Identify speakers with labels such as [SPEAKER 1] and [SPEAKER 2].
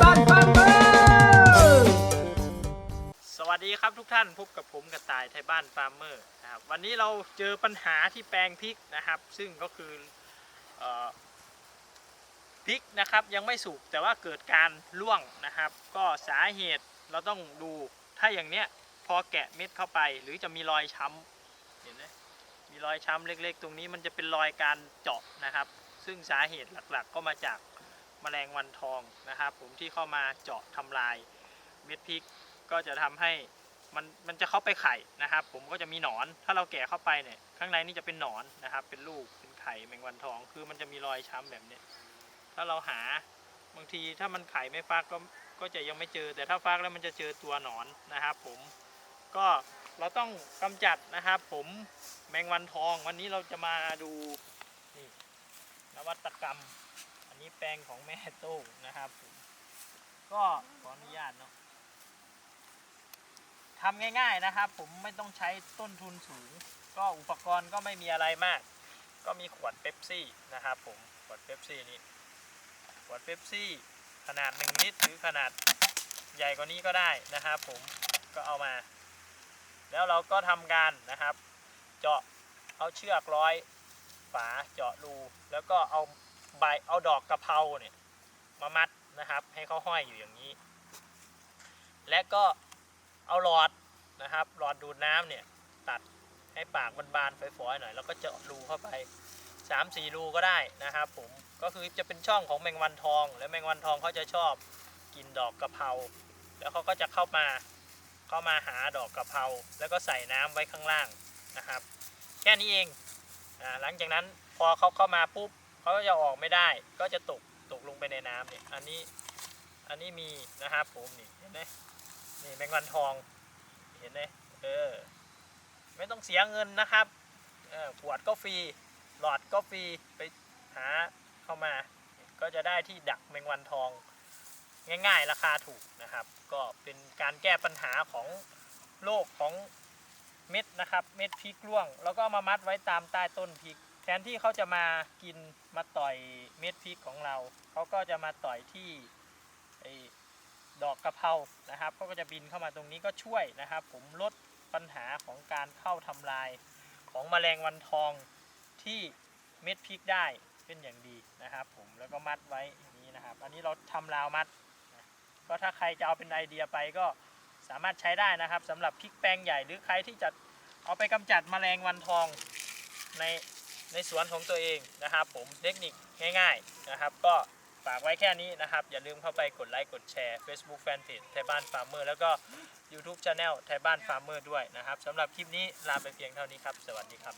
[SPEAKER 1] บ้านฟาร์มเมอร์
[SPEAKER 2] สวัสดีครับทุกท่านพบกับผมกระต่ายไทยบ้านฟาร์มเมอร์นะครับวันนี้เราเจอปัญหาที่แปลงพริกนะครับ ซึ่งก็คือเออพริกนะครับยังไม่สุกแต่ว่าเกิดการร่วงนะครับ ก็สาเหตุเราต้องดูถ้าอย่างเนี้ยพอแกะเม็ดเข้าไป หรือจะมีรอยช้ำเห็นไหมมีรอยช้ำเล็กๆ ตรงนี้มันจะเป็นรอยการเจาะนะครับ ซึ่งสาเหตุหลักๆ ก็มาจาก แมลงวันทองนะครับ ผมที่เข้ามาเจาะทำลายเม็ดพริกก็จะทำให้มันมันจะเข้าไปไข่นะครับ ผมก็จะมีหนอน ถ้าเราแกะเข้าไปเนี่ยข้างในนี่จะเป็นหนอนนะครับ เป็นลูกเป็นไข่แมงวันทอง คือมันจะมีรอยช้ำแบบนี้ถ้าเราหาบางทีถ้ามันไข่ไม่ฟักก็ก็จะยังไม่เจอ แต่ถ้าฟักแล้วมันจะเจอตัวหนอนนะครับ ผมก็เราต้องกำจัดนะครับ ผมแมงวันทองวันนี้เราจะมาดูนี่นวัตกรรม นี้แปลงของแม่โต้งนะครับผมก็ขออนุญาตเนาะทำง่ายๆนะครับ ผมไม่ต้องใช้ต้นทุนสูง ก็อุปกรณ์ก็ไม่มีอะไรมาก ก็มีขวดเป๊ปซี่นะครับ ผมขวดเป๊ปซี่นี้ขวดเป๊ปซี่ขนาด1ลิตรหรือขนาดใหญ่กว่านี้ก็ได้นะครับ ผมก็เอามา แล้วเราก็ทำการนะครับ เจาะเอาเชือกร้อยฝาเจาะรูแล้วก็เอา ใบเอาดอกกะเพราเนี่ยมามัดนะครับให้เขาห้อยอยู่อย่างนี้ และก็เอาหลอดนะครับ หลอดดูดน้ำเนี่ยตัดให้ปากบานๆฝอยๆหน่อย แล้วก็เจาะรูเข้าไป3 4รูก็ได้นะครับผมก็คือจะเป็นช่องของแมงวันทอง และแมงวันทองเขาจะชอบกินดอกกะเพราแล้วเขาก็จะเข้ามาเข้ามาหาดอกกะเพราแล้วก็ใส่น้ำไว้ข้างล่างนะครับ แค่นี้เองหลังจากนั้นพอเขาเข้ามาปุ๊บ เขาก็จะออกไม่ได้ ก็จะตกตกลงไปในน้ำเนี่ยอันนี้อันนี้มีนะครับผมนี่เห็นไหมนี่แมงวันทอง เห็นไหมเออ ไม่ต้องเสียเงินนะครับเออขวดก็ฟรีหลอดก็ฟรีไปหาเข้ามา ก็จะได้ที่ดักแมงวันทอง ง่ายๆ ราคาถูกนะครับ ก็เป็นการแก้ปัญหาของโรคของเม็ดนะครับ เม็ดพริกร่วง แล้วก็มามัดไว้ตามใต้ต้นพริก แทนที่เขาจะมากินมาต่อยเม็ดพริกของเรา เขาก็จะมาต่อยที่ดอกกะเพรานะครับเขาก็จะบินเข้ามาตรงนี้ก็ช่วยนะครับ ผมลดปัญหาของการเข้าทำลายของแมลงวันทองที่เม็ดพริกได้เป็นอย่างดีนะครับ ผมแล้วก็มัดไว้อย่างนี้นะครับ อันนี้เราทำราวมัดก็ถ้าใครจะเอาเป็นไอเดียไปก็สามารถใช้ได้นะครับสำหรับพริกแปลงใหญ่หรือใครที่จะเอาไปกำจัดแมลงวันทองใน ในสวนของตัวเองนะครับ ผมเทคนิคง่ายๆนะครับ ก็ฝากไว้แค่นี้นะครับ อย่าลืมเข้าไปกดไลค์กดแชร์ Facebook Fanpage ไทยบ้านฟาร์มเมอร์แล้วก็ YouTube Channel ไทยบ้านฟาร์มเมอร์ด้วยนะครับสำหรับคลิปนี้ลาไปเพียงเท่านี้ครับ สวัสดีครับ